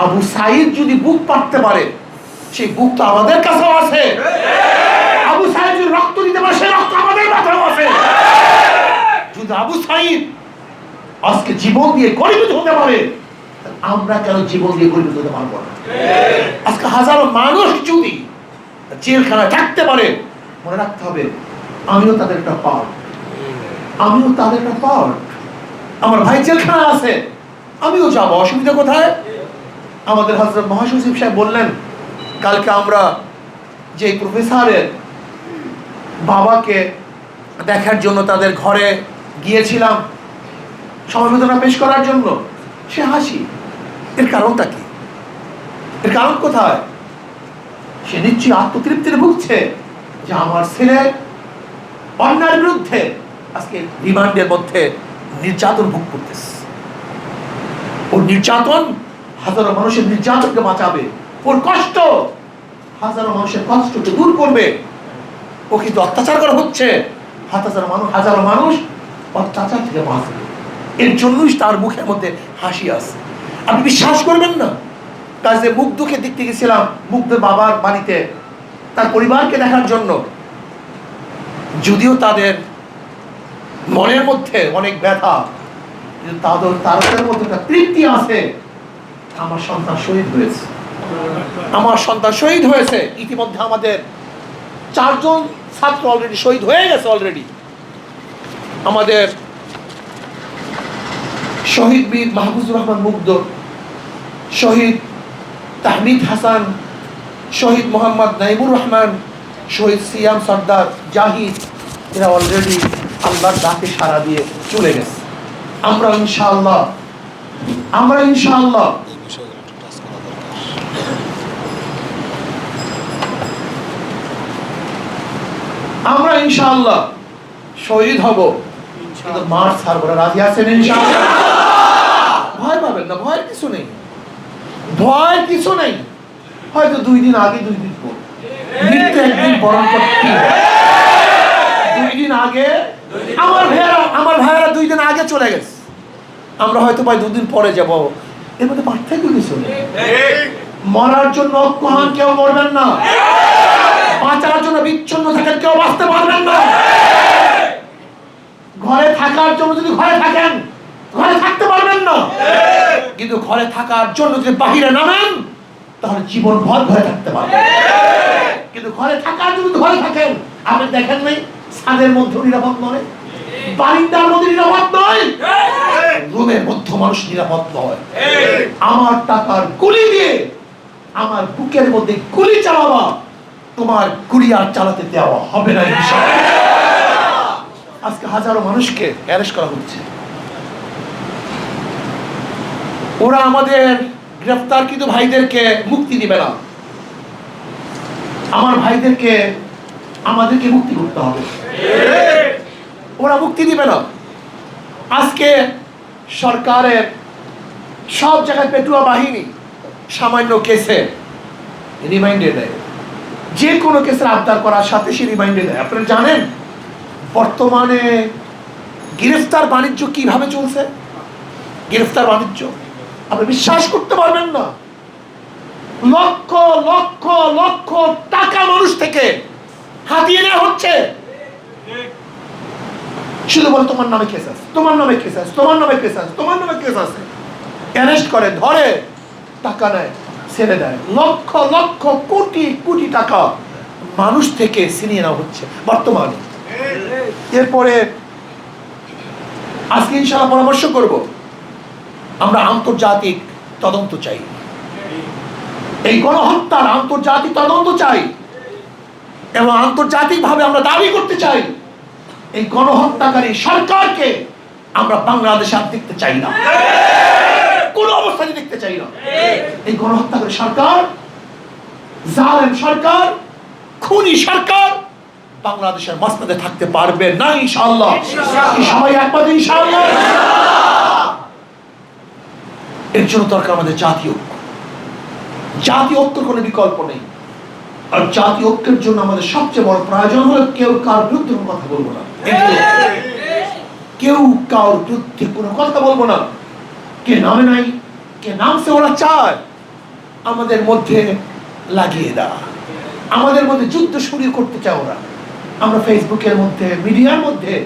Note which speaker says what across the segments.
Speaker 1: আবু সাইদ যদি বুক পাততে পারে, সেই বুক তো আমাদের কাছেও আছে। আবু সাইদ যদি রক্ত দিতে পারে, সেই রক্ত আমাদের কাছেও আছে। যদি আবু সাইদ আজকে জীবন দিয়ে গরিব হতে পারে আমরা কেন জীবন দিয়ে গরিব হতে পারব না? আজকে হাজারো মানুষ যদি জেলখানা থাকতে পারে, মনে রাখতে হবে, আমিও তাদের একটা পার্ট আমিও তাদের একটা পার্ট আমার ভাই জেলখানা আছে, আমিও যাব। অসুবিধা কোথায়? আমাদের হজরত মহাসচিব সাহেব বললেন, কালকে আমরা যে প্রফেসরের বাবাকে দেখার জন্য তাদের ঘরে গিয়েছিলাম, সমবেদনা পেশ করার জন্য, সে হাসি। এর কারণটা কি? এর কারণ কোথায়? সে নিশ্চয়ই আত্মতৃপ্তির ভুগছে যে আমার ছেলে অন্যার বিরুদ্ধে আজকে রিমান্ডের মধ্যে নির্যাতন ভোগ করতেছে। ও নির্যাতন হাজারো মানুষের নির্যাতনকে বাঁচাবে। ওর কষ্ট, হাজারো মানুষের কষ্টকে দূর করবে। ও কিন্তু অত্যাচার করা হচ্ছে। হাজারো মানুষ হাজারো মানুষ অত্যাচার থেকে বাঁচবে। এর জন্যই তার মুখের মধ্যে হাসি আছে। আপনি বিশ্বাস করবেন না? কাজে দুঃখে দেখতে গেছিলাম মুগ্ধের বাবার বাড়িতে, তার পরিবারকে দেখার জন্য। যদিও তাদের মনের মধ্যে অনেক ব্যথা, কিন্তু তাদের তাদের মধ্যে একটা তৃপ্তি আছে। আমার সন্তান শহীদ হয়েছে। আমার সন্তান শহীদ হয়েছে। ইতিমধ্যে আমাদের চারজন ছাত্র অলরেডি শহীদ হয়ে গেছে অলরেডি আমাদের শহীদ বীর মাহফুজুর রহমান মুগ্ধ, শহীদ তাহমিদ হাসান, শহীদ মোহাম্মদ নাইমুর রহমান, শহীদ সিয়াম সর্দার জাহিদ, এরা অলরেডি আল্লাহর ডাকে সাড়া দিয়ে চলে গেছে। আমরা ইনশাআল্লাহ আমরা ইনশাআল্লাহ
Speaker 2: এই বিষয়গুলো একটু টাচ করা দরকার
Speaker 1: আমরা ইনশাআল্লাহ শহীদ হব। কিন্তু মার রাজি আছেন ইনশাআল্লাহ? ভয় পাবেন না ভয়ের কিছু নেই। ভয় কিছু নেই। হয়তো দুই দিন আগে দুই দিন পর। মৃত্যু একদিন বরণ করতে দুই দিন আগে আমার ভাইয়েরা আমার ভাইয়েরা দুই দিন আগে চলে গেছে। আমরা হয়তো ভাই দুদিন পরে যাব। এর মধ্যে পার্থক্য কিছু নেই। মরার জন্য কেউ মরবেন না। বাঁচার জন্য বিচ্ছন্ন থাকেন কেউ বাঁচতে পারবেন না ঘরে থাকার জন্য যদি ঘরে থাকেন ঘরে থাকতে পারবেন না। কিন্তু ঘরে থাকার জন্য যদি বাহিরে নামেন তাহলে জীবন ভর ঘরে থাকতে পারবেন। কিন্তু ঘরে থাকার জন্য ঘরে থাকেন আপনি দেখেন নাই ছাদের মধ্যে নিরাপদ নয় বারিন্দার মধ্যে নিরাপদ নয় রুমের মধ্যে মানুষ নিরাপদ নয়। আমার টাকার গুলি দিয়ে আমার বুকের মধ্যে গুলি চালাবা তোমার গুলি আর চালাতে দেওয়া হবে না ইনশাআল্লাহ। আজকে হাজারো মানুষকে অ্যারেস্ট করা হচ্ছে। ওরা আমাদের গ্রেফতারকৃত ভাইদেরকে মুক্তি দিবে না। আমার ভাইদেরকে, আমাদেরকে মুক্তি করতে হবে। ওরা মুক্তি দিবে না। আজকে সরকারের সব জায়গায় পেটুয়া বাহিনী সামান্য কেসে রিমাইন্ডে দেয়। যে কোনো কেসের আবদার করার সাথে সে রিমাইন্ডে দেয়। আপনারা জানেন? বর্তমানে গ্রেফতার বাণিজ্য কীভাবে চলছে? গ্রেফতার বাণিজ্য? আপনি বিশ্বাস করতে পারবেন না। লক্ষ লক্ষ লক্ষ টাকা মানুষ থেকে হাতিয়ে নেওয়া হচ্ছে। শুধু বলে, তোমার নামে কেস আছে, তোমার নামে কেস আছে, তোমার নামে কেস আছে, তোমার নামে কেস আছে। অ্যারেস্ট করে, ধরে, টাকা নেয়, ছেড়ে দেয়। লক্ষ লক্ষ কোটি কোটি টাকা মানুষ থেকে ছিনিয়ে নেওয়া হচ্ছে। বর্তমানে এরপরে আজকে ইনশাআল্লাহ পরামর্শ করব। আমরা আন্তর্জাতিক তদন্ত চাই। এই গণহত্যার আন্তর্জাতিক তদন্ত চাই এবং আন্তর্জাতিকভাবে আমরা দাবি করতে চাই, এই গণহত্যাকারী সরকারকে আমরা বাংলাদেশে আর দেখতে চাই না। কোন অবস্থায় দেখতে চাই না। এই গণহত্যাকারী সরকার, জালেম সরকার, খুনি সরকার বাংলাদেশের মাসনাদে থাকতে পারবে না ইনশাআল্লাহ। সবাই একমত ইনশাআল্লাহ। এর জন্য দরকার আমাদের জাতীয় ঐক্য। জাতীয় ঐক্যের কোনো বিকল্প নেই। আর জাতীয় ঐক্যের জন্য আমাদের সবচেয়ে বড় প্রয়োজন হলো কেউ কার বিরুদ্ধে কোনো কথা বলব না। কেউ কার বিরুদ্ধে কোনো কথা বলব না। কে নামে নাই কে নামছে ওরা চায়। আমাদের মধ্যে লাগিয়ে দেওয়া আমাদের মধ্যে যুদ্ধ শুরু করতে চাও ওরা। আমরা ফেসবুকের মধ্যে, মিডিয়ার মধ্যে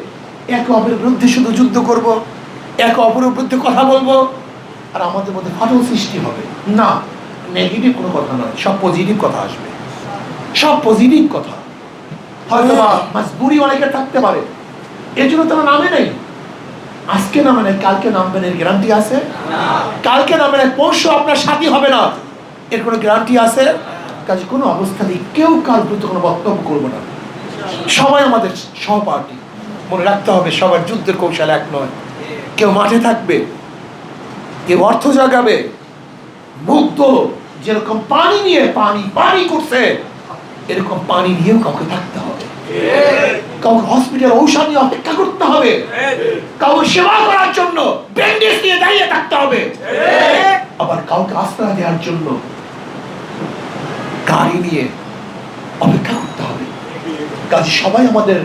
Speaker 1: একে অপরের বিরুদ্ধে শুধু যুদ্ধ করব, একে অপরের বিরুদ্ধে কথা বলব, আর আমাদের মধ্যে ফাটল সৃষ্টি হবে। না নেগেটিভ কোনো কথা নয়, সব পজিটিভ কথা আসবে। সব পজিটিভ কথা। হয়তো বা অনেকে থাকতে পারে। এর জন্য তারা নামে নেই। আজকে নামে নেই, কালকে নামবেন এর গ্যারান্টি আছে? কালকে নামে নেই, পরশু আপনার সাথী হবে না। এর কোনো গ্যারান্টি আছে? কাজে কোনো অবস্থাতেই কেউ কার বিরুদ্ধে কোনো বক্তব্য করব না। সবাই আমাদের সহপাঠী। মনে রাখতে হবে, সবার যুদ্ধের কৌশল এক নয়। কেউ মাঠে থাকবে, কেউ অর্থ জাগাবে, মুগ্ধ, যেরকম পানি নিয়ে পানি পানি করছে, এরকম পানি নিয়েও কাউকে থাকতে হবে। কাউকে হসপিটাল ঔষধ নিয়ে অপেক্ষা করতে হবে। কাউকে সেবা করার জন্য ব্যান্ডেজ নিয়ে দাঁড়িয়ে থাকতে হবে। আবার কাউকে আশ্রয় দেওয়ার জন্য গাড়ি নিয়ে অপেক্ষা করতে কাজে সবাই আমাদের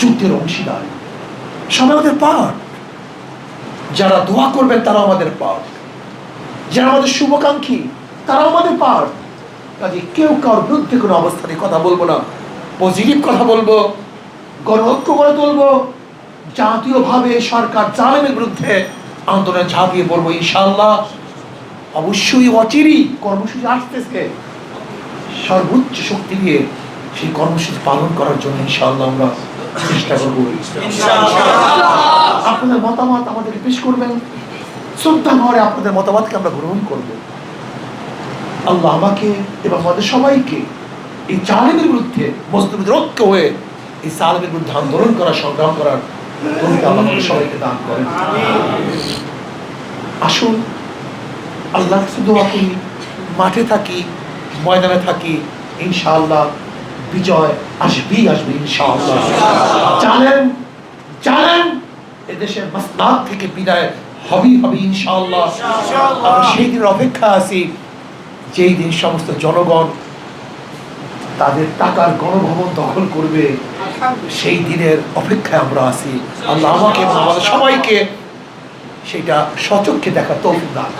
Speaker 1: যুদ্ধের অংশীদার। সবাই আমাদের পার্ট। যারা দোয়া করবেন তারা আমাদের পার্ট। যারা আমাদের শুভাকাঙ্ক্ষী তারা আমাদের পার্ট। কাজে কেউ কারোর বিরুদ্ধে কোনো অবস্থানে কথা বলব না। পজিটিভ কথা বলব, গণঐক্য করে তুলবো। জাতীয়ভাবে সরকার জালেমের বিরুদ্ধে আন্দোলনে ঝাঁপিয়ে পড়ব ইনশাল্লাহ অবশ্যই অচিরই কর্মসূচি আসতেছে। সর্বোচ্চ শক্তি দিয়ে সেই কর্মসূচি পালন করার জন্য ইনশাআল্লাহ আমরা চেষ্টা করব। আপনাদের মতামত আমাদের পেশ করবেন। শ্রদ্ধা ভরে আপনাদের মতামতকে আমরা গ্রহণ করব। আল্লাহ আমাকে এবং আমাদের সবাইকে এই চালেমের বিরুদ্ধে মজদুরদের ঐক্য হয়ে এই চালেমের বিরুদ্ধে আন্দোলন করা সংগ্রাম করার তৌফিক আল্লাহ সবাইকে দান করেন। আসুন আল্লাহ শুধু আপনি মাঠে থাকি ময়দানে থাকি ইনশাআল্লাহ বিজয় আসবেই আসবে ইনশাআল্লাহ। জানেন জানেন এদেশের মাসনাদ থেকে বিদায় হবেই হবে ইনশাআল্লাহ। আমরা সেই দিনের অপেক্ষা আছি যেই দিন সমস্ত জনগণ তাদের টাকার গণভবন দখল করবে সেই দিনের অপেক্ষায় আমরা আছি। আল্লাহ আমাকে আমাদের সবাইকে সেটা সচক্ষে দেখা তৌফিক দান।